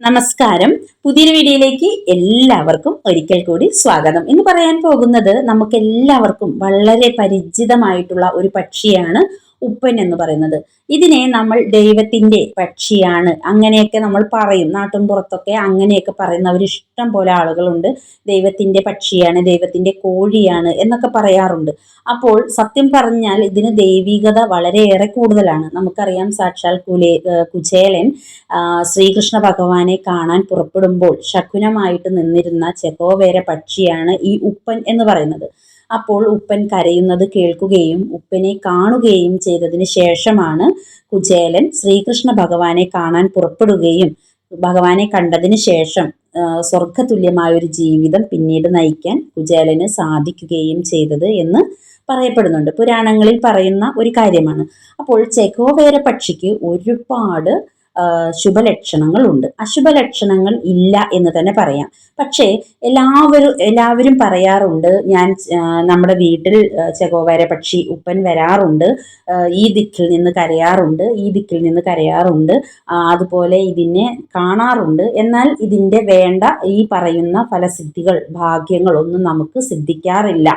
നമസ്കാരം. പുതിയൊരു വീഡിയോയിലേക്ക് എല്ലാവർക്കും ഒരിക്കൽ കൂടി സ്വാഗതം. ഇന്ന് പറയാൻ പോകുന്നത് നമുക്ക് എല്ലാവർക്കും വളരെ പരിചിതമായിട്ടുള്ള ഒരു പക്ഷിയാണ് ഉപ്പൻ എന്ന് പറയുന്നത്. ഇതിനെ നമ്മൾ ദൈവത്തിന്റെ പക്ഷിയാണ്. അങ്ങനെയൊക്കെ നമ്മൾ പറയും. നാട്ടും പുറത്തൊക്കെ അങ്ങനെയൊക്കെ പറയുന്നവർ ഇഷ്ടം പോലെ ആളുകളുണ്ട്. ദൈവത്തിന്റെ പക്ഷിയാണ് ദൈവത്തിന്റെ കോഴിയാണ് എന്നൊക്കെ പറയാറുണ്ട്. അപ്പോൾ സത്യം പറഞ്ഞാൽ ഇതിന് ദൈവികത വളരെയേറെ കൂടുതലാണ്. നമുക്കറിയാം സാക്ഷാൽ കുലേ കുചേലൻ ശ്രീകൃഷ്ണ ഭഗവാനെ കാണാൻ പുറപ്പെടുമ്പോൾ ശകുനമായിട്ട് നിന്നിരുന്ന ചെക്കോവേര പക്ഷിയാണ് ഈ ഉപ്പൻ എന്ന് പറയുന്നത്. അപ്പോൾ ഉപ്പൻ കരയുന്നത് കേൾക്കുകയും ഉപ്പനെ കാണുകയും ചെയ്തതിന് ശേഷമാണ് കുചേലൻ ശ്രീകൃഷ്ണ ഭഗവാനെ കാണാൻ പുറപ്പെടുകയും ഭഗവാനെ കണ്ടതിന് ശേഷം സ്വർഗതുല്യമായ ഒരു ജീവിതം പിന്നീട് നയിക്കാൻ കുചേലന് സാധിക്കുകയും ചെയ്തത് എന്ന് പറയപ്പെടുന്നുണ്ട്. പുരാണങ്ങളിൽ പറയുന്ന ഒരു കാര്യമാണ്. അപ്പോൾ ചെക്കോവേര പക്ഷിക്ക് ഒരുപാട് ശുഭലക്ഷണങ്ങളുണ്ട്. അശുഭലക്ഷണങ്ങൾ ഇല്ല എന്ന് തന്നെ പറയാം. പക്ഷേ എല്ലാവരും എല്ലാവരും പറയാറുണ്ട് ഞാൻ നമ്മുടെ വീട്ടിൽ ചെകോവര പക്ഷി ഉപ്പൻ വരാറുണ്ട് ഈ ദിക്കിൽ നിന്ന് കരയാറുണ്ട് ഈ ദിക്കിൽ നിന്ന് കരയാറുണ്ട് അതുപോലെ ഇതിനെ കാണാറുണ്ട്. എന്നാൽ ഇതിന്റെ വേണ്ട ഈ പറയുന്ന ഫലസിദ്ധികൾ ഭാഗ്യങ്ങളൊന്നും നമുക്ക് സിദ്ധിക്കാറില്ല.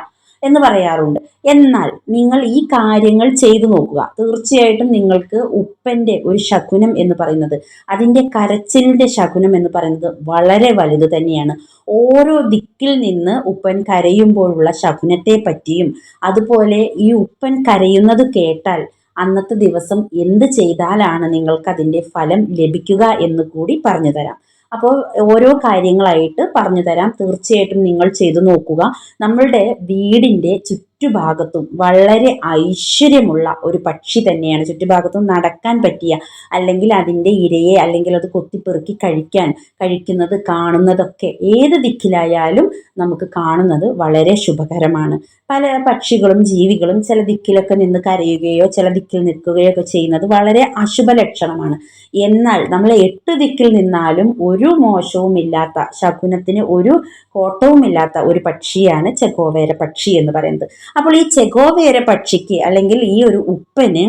എന്ന് പറയാറുണ്ട്. എന്നാൽ നിങ്ങൾ ഈ കാര്യങ്ങൾ ചെയ്തു നോക്കുക. തീർച്ചയായിട്ടും നിങ്ങൾക്ക് ഉപ്പന്റെ ഒരു ശകുനം എന്ന് പറയുന്നത് അതിന്റെ കരച്ചിലിന്റെ ശകുനം എന്ന് പറയുന്നത് വളരെ വലുത് തന്നെയാണ്. ഓരോ ദിക്കിൽ നിന്ന് ഉപ്പൻ കരയുമ്പോഴുള്ള ശകുനത്തെ പറ്റിയും അതുപോലെ ഈ ഉപ്പൻ കരയുന്നത് കേട്ടാൽ അന്നത്തെ ദിവസം എന്ത് ചെയ്താലാണ് നിങ്ങൾക്ക് അതിന്റെ ഫലം ലഭിക്കുക എന്ന് കൂടി പറഞ്ഞു തരാം. അപ്പോൾ ഓരോ കാര്യങ്ങളായിട്ട് പറഞ്ഞു തരാം തീർച്ചയായിട്ടും നിങ്ങൾ ചെയ്തു നോക്കുക. നമ്മളുടെ വീടിന്റെ ചുറ്റുഭാഗത്തും വളരെ ഐശ്വര്യമുള്ള ഒരു പക്ഷി തന്നെയാണ്. ചുറ്റുഭാഗത്തും നടക്കാൻ പറ്റിയ അല്ലെങ്കിൽ അതിന്റെ ഇരയെ അല്ലെങ്കിൽ അത് കൊത്തിപ്പെറുക്കി കഴിക്കാൻ കഴിക്കുന്നത് കാണുന്നതൊക്കെ ഏത് ദിക്കിലായാലും നമുക്ക് കാണുന്നത് വളരെ ശുഭകരമാണ്. പല പക്ഷികളും ജീവികളും ചില ദിക്കിലൊക്കെ നിന്ന് കരയുകയോ ചില ദിക്കിൽ നിൽക്കുകയോ ഒക്കെ ചെയ്യുന്നത് വളരെ അശുഭ ലക്ഷണമാണ്. എന്നാൽ നമ്മൾ എട്ട് ദിക്കിൽ നിന്നാലും ഒരു മോശവും ഇല്ലാത്ത ശകുനത്തിന് ഒരു കോട്ടവുമില്ലാത്ത ഒരു പക്ഷിയാണ് ചെഗോവേര പക്ഷി എന്ന് പറയുന്നത്. അപ്പോൾ ഈ ചെഗോവേര പക്ഷിക്ക് അല്ലെങ്കിൽ ഈ ഒരു ഉപ്പന്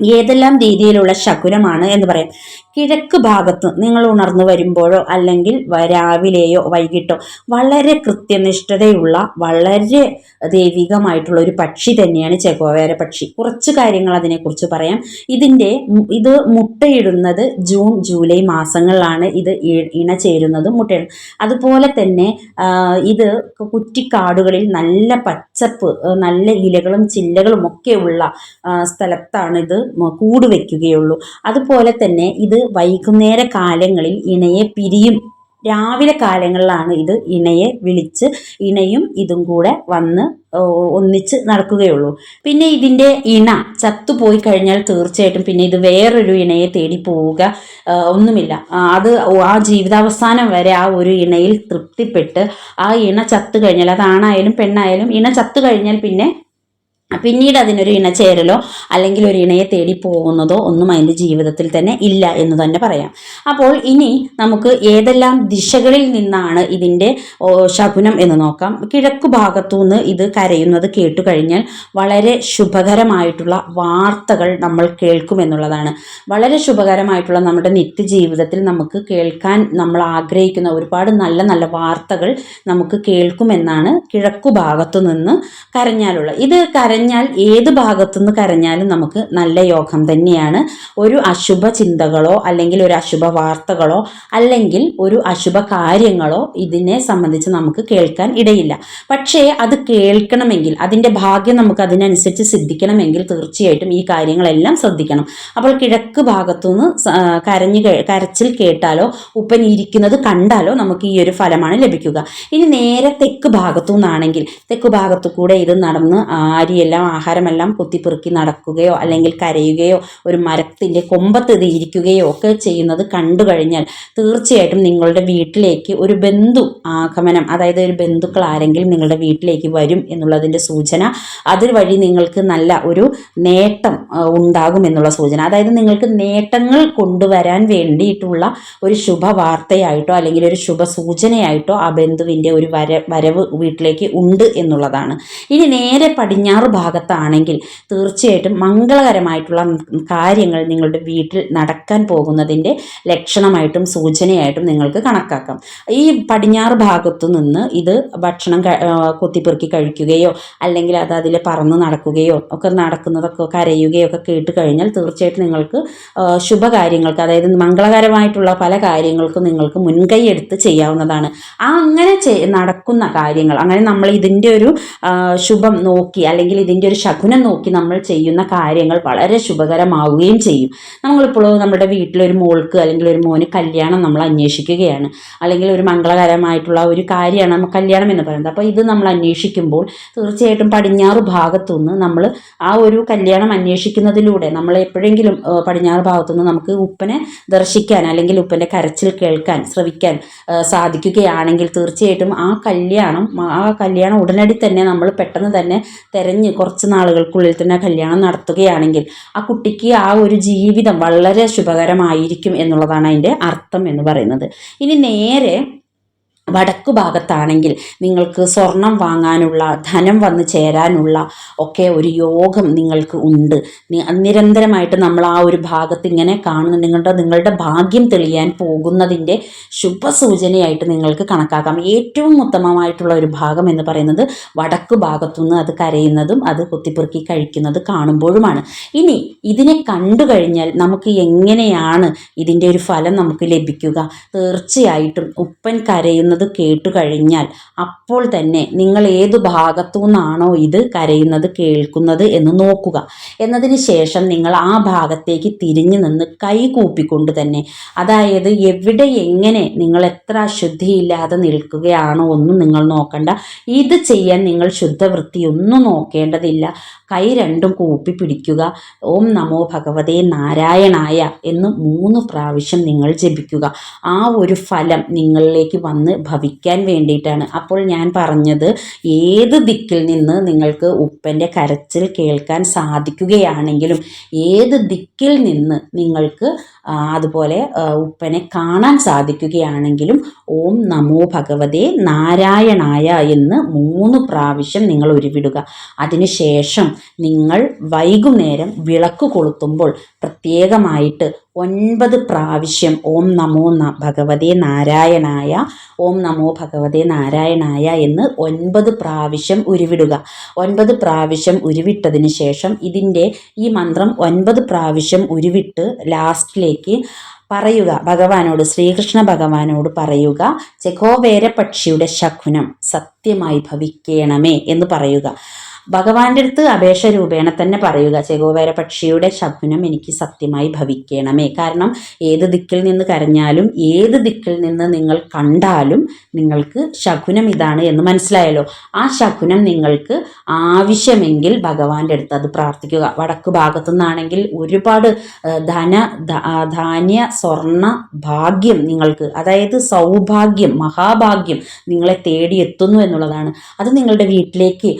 ഏതെല്ലാം രീതിയിലുള്ള ശകുനമാണ് എന്ന് പറയാം. കിഴക്ക് ഭാഗത്ത് നിങ്ങൾ ഉണർന്നു വരുമ്പോഴോ അല്ലെങ്കിൽ രാവിലെയോ വൈകിട്ടോ വളരെ കൃത്യനിഷ്ഠതയുള്ള വളരെ ദൈവികമായിട്ടുള്ള ഒരു പക്ഷി തന്നെയാണ് ചെകോവേര പക്ഷി. കുറച്ച് കാര്യങ്ങൾ അതിനെക്കുറിച്ച് പറയാം. ഇതിന്റെ ഇത് മുട്ടയിടുന്നത് ജൂൺ ജൂലൈ മാസങ്ങളിലാണ് ഇത് ഇണ ചേരുന്നത് മുട്ടയിടും അതുപോലെ തന്നെ ഇത് കുറ്റിക്കാടുകളിൽ നല്ല പച്ചപ്പ് നല്ല ഇലകളും ചില്ലകളും ഒക്കെ ഉള്ള സ്ഥലത്താണ് ഇത് കൂട് വയ്ക്കുകയുള്ളൂ അതുപോലെ തന്നെ ഇത് വൈകുന്നേര കാലങ്ങളിൽ ഇണയെ പിരിയും. രാവിലെ കാലങ്ങളിലാണ് ഇത് ഇണയെ വിളിച്ച് ഇണയും ഇതും കൂടെ വന്ന് ഒന്നിച്ച് നടക്കുകയുള്ളൂ. പിന്നെ ഇതിന്റെ ഇണ ചത്തുപോയി കഴിഞ്ഞാൽ തീർച്ചയായിട്ടും പിന്നെ ഇത് വേറൊരു ഇണയെ തേടി പോവുക ഒന്നുമില്ല. അത് ആ ജീവിതാവസാനം വരെ ആ ഒരു ഇണയിൽ തൃപ്തിപ്പെട്ട് ആ ഇണ ചത്തു കഴിഞ്ഞാൽ അതാണായാലും പെണ്ണായാലും ഇണ ചത്തു കഴിഞ്ഞാൽ പിന്നെ പിന്നീട് അതിനൊരു ഇണ ചേരലോ അല്ലെങ്കിൽ ഒരു ഇണയെ തേടി പോകുന്നതോ ഒന്നും അതിന്റെ ജീവിതത്തിൽ തന്നെ ഇല്ല എന്ന് തന്നെ പറയാം. അപ്പോൾ ഇനി നമുക്ക് ഏതെല്ലാം ദിശകളിൽ നിന്നാണ് ഇതിന്റെ ശകുനം എന്ന് നോക്കാം. കിഴക്കു ഭാഗത്തു നിന്ന് ഇത് കരയുന്നത് കേട്ടു കഴിഞ്ഞാൽ വളരെ ശുഭകരമായിട്ടുള്ള വാർത്തകൾ നമ്മൾ കേൾക്കുമെന്നുള്ളതാണ് വളരെ ശുഭകരമായിട്ടുള്ള നമ്മുടെ നിത്യജീവിതത്തിൽ നമുക്ക് കേൾക്കാൻ നമ്മൾ ആഗ്രഹിക്കുന്ന ഒരുപാട് നല്ല നല്ല വാർത്തകൾ നമുക്ക് കേൾക്കുമെന്നാണ് കിഴക്കു ഭാഗത്തു നിന്ന് കരഞ്ഞാലുള്ള. ഇത് കര കരഞ്ഞാൽ ഏത് ഭാഗത്തുനിന്ന് കരഞ്ഞാലും നമുക്ക് നല്ല യോഗം തന്നെയാണ്. ഒരു അശുഭ ചിന്തകളോ അല്ലെങ്കിൽ ഒരു അശുഭ വാർത്തകളോ അല്ലെങ്കിൽ ഒരു അശുഭ കാര്യങ്ങളോ ഇതിനെ സംബന്ധിച്ച് നമുക്ക് കേൾക്കാൻ ഇടയില്ല. പക്ഷേ അത് കേൾക്കണമെങ്കിൽ അതിന്റെ ഭാഗ്യം നമുക്ക് അതിനനുസരിച്ച് സിദ്ധിക്കണമെങ്കിൽ തീർച്ചയായിട്ടും ഈ കാര്യങ്ങളെല്ലാം ശ്രദ്ധിക്കണം. അപ്പോൾ കിഴക്ക് ഭാഗത്തുനിന്ന് കരഞ്ഞു കരച്ചിൽ കേട്ടാലോ ഉപ്പൻ ഇരിക്കുന്നത് കണ്ടാലോ നമുക്ക് ഈ ഒരു ഫലമാണ് ലഭിക്കുക. ഇനി നേരെ തെക്ക് ഭാഗത്തു നിന്നാണെങ്കിൽ തെക്ക് ഭാഗത്തു കൂടെ ഇത് നടന്ന് അരിയെല്ലാം എല്ലാം ആഹാരമെല്ലാം കുത്തിപ്പെറുക്കി നടക്കുകയോ അല്ലെങ്കിൽ കരയുകയോ ഒരു മരത്തിന്റെ കൊമ്പത്ത് ഇരിക്കുകയോ ഒക്കെ ചെയ്യുന്നത് കണ്ടു കഴിഞ്ഞാൽ തീർച്ചയായിട്ടും നിങ്ങളുടെ വീട്ടിലേക്ക് ഒരു ബന്ധു ആഗമനം അതായത് ഒരു ബന്ധുക്കൾ ആരെങ്കിലും നിങ്ങളുടെ വീട്ടിലേക്ക് വരും എന്നുള്ളതിന്റെ സൂചന അതുവഴി നിങ്ങൾക്ക് നല്ല ഒരു നേട്ടം ഉണ്ടാകും എന്നുള്ള സൂചന. അതായത് നിങ്ങൾക്ക് നേട്ടങ്ങൾ കൊണ്ടുവരാൻ വേണ്ടിയിട്ടുള്ള ഒരു ശുഭവാർത്തയായിട്ടോ അല്ലെങ്കിൽ ഒരു ശുഭ സൂചനയായിട്ടോ ആ ബന്ധുവിന്റെ ഒരു വര വരവ് വീട്ടിലേക്ക് ഉണ്ട് എന്നുള്ളതാണ്. ഇനി നേരെ പടിഞ്ഞാറ് ഭാഗത്താണെങ്കിൽ തീർച്ചയായിട്ടും മംഗളകരമായിട്ടുള്ള കാര്യങ്ങൾ നിങ്ങളുടെ വീട്ടിൽ നടക്കാൻ പോകുന്നതിന്റെ ലക്ഷണമായിട്ടും സൂചനയായിട്ടും നിങ്ങൾക്ക് കണക്കാക്കാം. ഈ പടിഞ്ഞാറ് ഭാഗത്തു നിന്ന് ഇത് ഭക്ഷണം കൊത്തിപ്പെറുക്കി കഴിക്കുകയോ അല്ലെങ്കിൽ അത് അതിൽ പറന്ന് നടക്കുകയോ ഒക്കെ നടക്കുന്നതൊക്കെ കരയുകയോ ഒക്കെ കേട്ട് കഴിഞ്ഞാൽ തീർച്ചയായിട്ടും നിങ്ങൾക്ക് ശുഭകാര്യങ്ങൾക്ക് അതായത് മംഗളകരമായിട്ടുള്ള പല കാര്യങ്ങൾക്കും നിങ്ങൾക്ക് മുൻകൈ എടുത്ത് ചെയ്യാവുന്നതാണ്. ആ അങ്ങനെ നടക്കുന്ന കാര്യങ്ങൾ അങ്ങനെ നമ്മൾ ഇതിന്റെ ഒരു ശുഭം നോക്കി അല്ലെങ്കിൽ ഇതിന്റെ ഒരു ശകുനം നോക്കി നമ്മൾ ചെയ്യുന്ന കാര്യങ്ങൾ വളരെ ശുഭകരമാവുകയും ചെയ്യും. നമ്മളിപ്പോൾ നമ്മുടെ വീട്ടിലൊരു മോൾക്ക് അല്ലെങ്കിൽ ഒരു മോന് കല്യാണം നമ്മൾ അന്വേഷിക്കുകയാണ്. അല്ലെങ്കിൽ ഒരു മംഗളകരമായിട്ടുള്ള ഒരു കാര്യമാണ് കല്യാണം എന്ന് പറയുന്നത്. അപ്പോൾ ഇത് നമ്മൾ അന്വേഷിക്കുമ്പോൾ തീർച്ചയായിട്ടും പടിഞ്ഞാറ് ഭാഗത്തുനിന്ന് നമ്മൾ ആ ഒരു കല്യാണം അന്വേഷിക്കുന്നതിലൂടെ നമ്മൾ എപ്പോഴെങ്കിലും പടിഞ്ഞാറ് ഭാഗത്തുനിന്ന് നമുക്ക് ഉപ്പനെ ദർശിക്കാൻ അല്ലെങ്കിൽ ഉപ്പന്റെ കരച്ചിൽ കേൾക്കാൻ ശ്രവിക്കാൻ സാധിക്കുകയാണെങ്കിൽ തീർച്ചയായിട്ടും ആ കല്യാണം ആ കല്യാണം ഉടനടി തന്നെ നമ്മൾ പെട്ടെന്ന് തന്നെ തിരഞ്ഞ് കുറച്ച് നാളുകൾക്കുള്ളിൽ തന്നെ കല്യാണം നടത്തുകയാണെങ്കിൽ ആ കുട്ടിക്ക് ആ ഒരു ജീവിതം വളരെ ശുഭകരമായിരിക്കും എന്നുള്ളതാണ് അതിന്റെ അർത്ഥം എന്ന് പറയുന്നത്. ഇനി നേരെ വടക്കു ഭാഗത്താണെങ്കിൽ നിങ്ങൾക്ക് സ്വർണം വാങ്ങാനുള്ള ധനം വന്നു ചേരാനുള്ള ഒക്കെ ഒരു യോഗം നിങ്ങൾക്ക് ഉണ്ട്. നിരന്തരമായിട്ട് നമ്മൾ ആ ഒരു ഭാഗത്ത് ഇങ്ങനെ കാണുന്ന. നിങ്ങളുടെ നിങ്ങളുടെ ഭാഗ്യം തെളിയാൻ പോകുന്നതിന്റെ ശുഭസൂചനയായിട്ട് നിങ്ങൾക്ക് കണക്കാക്കാം. ഏറ്റവും ഉത്തമമായിട്ടുള്ള ഒരു ഭാഗം എന്ന് പറയുന്നത് വടക്കു ഭാഗത്തുനിന്ന് അത് കരയുന്നതും അത് കുത്തിപ്പെറുക്കി കഴിക്കുന്നത് കാണുമ്പോഴുമാണ്. ഇനി ഇതിനെ കണ്ടു കഴിഞ്ഞാൽ നമുക്ക് എങ്ങനെയാണ് ഇതിന്റെ ഒരു ഫലം നമുക്ക് ലഭിക്കുക? തീർച്ചയായിട്ടും ഉപ്പൻ കരയുന്ന കരയുന്നത് കേട്ടു കഴിഞ്ഞാൽ അപ്പോൾ തന്നെ നിങ്ങൾ ഏത് ഭാഗത്തു നിന്നാണോ ഇത് കരയുന്നത് കേൾക്കുന്നത് എന്ന് നോക്കുക. എന്നതിന് ശേഷം നിങ്ങൾ ആ ഭാഗത്തേക്ക് തിരിഞ്ഞു നിന്ന് കൈ കൂപ്പിക്കൊണ്ട് തന്നെ അതായത് എവിടെ എങ്ങനെ നിങ്ങൾ എത്ര അശുദ്ധിയില്ലാതെ നിൽക്കുകയാണോ ഒന്നും നിങ്ങൾ നോക്കണ്ട. ഇത് ചെയ്യാൻ നിങ്ങൾ ശുദ്ധവൃത്തി ഒന്നും നോക്കേണ്ടതില്ല. കൈ രണ്ടും കൂപ്പി പിടിക്കുക. ഓം നമോ ഭഗവതേ നാരായണായ എന്ന് മൂന്ന് പ്രാവശ്യം നിങ്ങൾ ജപിക്കുക. ആ ഒരു ഫലം നിങ്ങളിലേക്ക് വന്ന് ഭവിക്കാൻ വേണ്ടിയിട്ടാണ്. അപ്പോൾ ഞാൻ പറഞ്ഞത് ഏത് ദിക്കിൽ നിന്ന് നിങ്ങൾക്ക് ഉപ്പന്റെ കരച്ചിൽ കേൾക്കാൻ സാധിക്കുകയാണെങ്കിലും ഏത് ദിക്കിൽ നിന്ന് നിങ്ങൾക്ക് അതുപോലെ ഉപ്പനെ കാണാൻ സാധിക്കുകയാണെങ്കിലും ഓം നമോ ഭഗവതേ നാരായണായ എന്ന് മൂന്ന് പ്രാവശ്യം നിങ്ങൾ ഉരുവിടുക. അതിനുശേഷം നിങ്ങൾ വൈകുന്നേരം വിളക്ക് കൊളുത്തുമ്പോൾ പ്രത്യേകമായിട്ട് ഒൻപത് പ്രാവശ്യം ഓം നമോ ഭഗവതേ നാരായണായ ഓം നമോ ഭഗവതേ നാരായണായ എന്ന് ഒൻപത് പ്രാവശ്യം ഉരുവിടുക. ഒൻപത് പ്രാവശ്യം ഉരുവിട്ടതിന് ശേഷം ഇതിന്റെ ഈ മന്ത്രം ഒൻപത് പ്രാവശ്യം ഉരുവിട്ട് ലാസ്റ്റിലേക്ക് പറയുക. ഭഗവാനോട് ശ്രീകൃഷ്ണ ഭഗവാനോട് പറയുക ചെഖോവേര പക്ഷിയുടെ ശകുനം സത്യമായി ഭവിക്കണമേ എന്ന് പറയുക. ഭഗവാന്റെ അടുത്ത് അപേക്ഷ രൂപേണ തന്നെ പറയുക. ചെഗോവേര പക്ഷിയുടെ ശബ്നം എനിക്ക് സത്യമായി ഭവിക്കണമേ. കാരണം ഏത് ദിക്കിൽ നിന്ന് കരഞ്ഞാലും ഏത് ദിക്കിൽ നിന്ന് നിങ്ങൾ കണ്ടാലും നിങ്ങൾക്ക് ശകുനം ഇതാണ് എന്ന് മനസ്സിലായല്ലോ. ആ ശകുനം നിങ്ങൾക്ക് ആവശ്യമെങ്കിൽ ഭഗവാന്റെ അടുത്ത് അത് പ്രാർത്ഥിക്കുക. വടക്ക് ഭാഗത്തു നിന്നാണെങ്കിൽ ഒരുപാട് ധന ധാന്യ സ്വർണ ഭാഗ്യം നിങ്ങൾക്ക് അതായത് സൗഭാഗ്യം മഹാഭാഗ്യം നിങ്ങളെ തേടിയെത്തുന്നു എന്നുള്ളതാണ്. അത് നിങ്ങളുടെ വീട്ടിലേക്ക്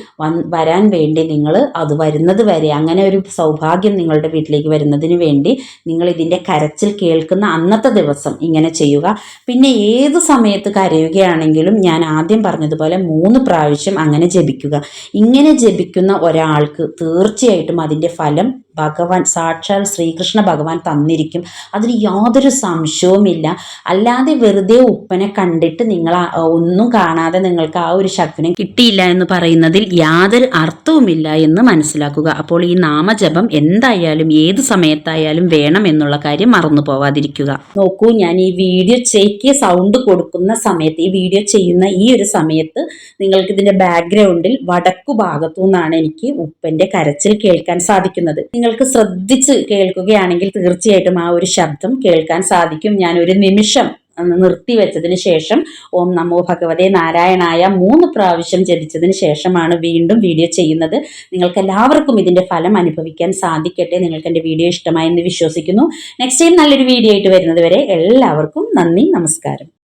വരാൻ വരാൻ വേണ്ടി നിങ്ങൾ അത് വരുന്നത് വരെ അങ്ങനെ ഒരു സൗഭാഗ്യം നിങ്ങളുടെ വീട്ടിലേക്ക് വരുന്നതിന് വേണ്ടി നിങ്ങൾ ഇതിന്റെ കരച്ചിൽ കേൾക്കുന്ന അന്നത്തെ ദിവസം ഇങ്ങനെ ചെയ്യുക. പിന്നെ ഏത് സമയത്ത് കരയുകയാണെങ്കിലും ഞാൻ ആദ്യം പറഞ്ഞതുപോലെ മൂന്ന് പ്രാവശ്യം അങ്ങനെ ജപിക്കുക. ഇങ്ങനെ ജപിക്കുന്ന ഒരാൾക്ക് തീർച്ചയായിട്ടും അതിന്റെ ഫലം ഭഗവാൻ സാക്ഷാൽ ശ്രീകൃഷ്ണ ഭഗവാൻ തന്നിരിക്കും. അതിന് യാതൊരു സംശയവുമില്ല. അല്ലാതെ വെറുതെ ഉപ്പനെ കണ്ടിട്ട് നിങ്ങൾ ഒന്നും കാണാതെ നിങ്ങൾക്ക് ആ ഒരു ശക്തിനെ കിട്ടിയില്ല എന്ന് പറയുന്നതിൽ യാതൊരു അർത്ഥവുമില്ല എന്ന് മനസ്സിലാക്കുക. അപ്പോൾ ഈ നാമജപം എന്തായാലും ഏത് സമയത്തായാലും വേണം എന്നുള്ള കാര്യം മറന്നു പോവാതിരിക്കുക. നോക്കൂ ഞാൻ ഈ വീഡിയോ ചേക്ക് സൗണ്ട് കൊടുക്കുന്ന സമയത്ത് ഈ വീഡിയോ ചെയ്യുന്ന ഈ ഒരു സമയത്ത് നിങ്ങൾക്ക് ഇതിന്റെ ബാക്ക്ഗ്രൗണ്ടിൽ വടക്കു ഭാഗത്തു നിന്നാണ് എനിക്ക് ഉപ്പന്റെ കരച്ചിൽ കേൾക്കാൻ സാധിക്കുന്നത്. നിങ്ങൾ നിങ്ങൾക്ക് ശ്രദ്ധിച്ച് കേൾക്കുകയാണെങ്കിൽ തീർച്ചയായിട്ടും ആ ഒരു ശബ്ദം കേൾക്കാൻ സാധിക്കും. ഞാൻ ഒരു നിമിഷം നിർത്തിവെച്ചതിന് ശേഷം ഓം നമോ ഭഗവതേ നാരായണായ മൂന്ന് പ്രാവശ്യം ജപിച്ചതിന് ശേഷമാണ് വീണ്ടും വീഡിയോ ചെയ്യുന്നത്. നിങ്ങൾക്ക് എല്ലാവർക്കും ഇതിന്റെ ഫലം അനുഭവിക്കാൻ സാധിക്കട്ടെ. നിങ്ങൾക്ക് എന്റെ വീഡിയോ ഇഷ്ടമായി എന്ന് വിശ്വസിക്കുന്നു. നെക്സ്റ്റ് ടൈം നല്ലൊരു വീഡിയോ ആയിട്ട് വരുന്നത് വരെ എല്ലാവർക്കും നന്ദി നമസ്കാരം.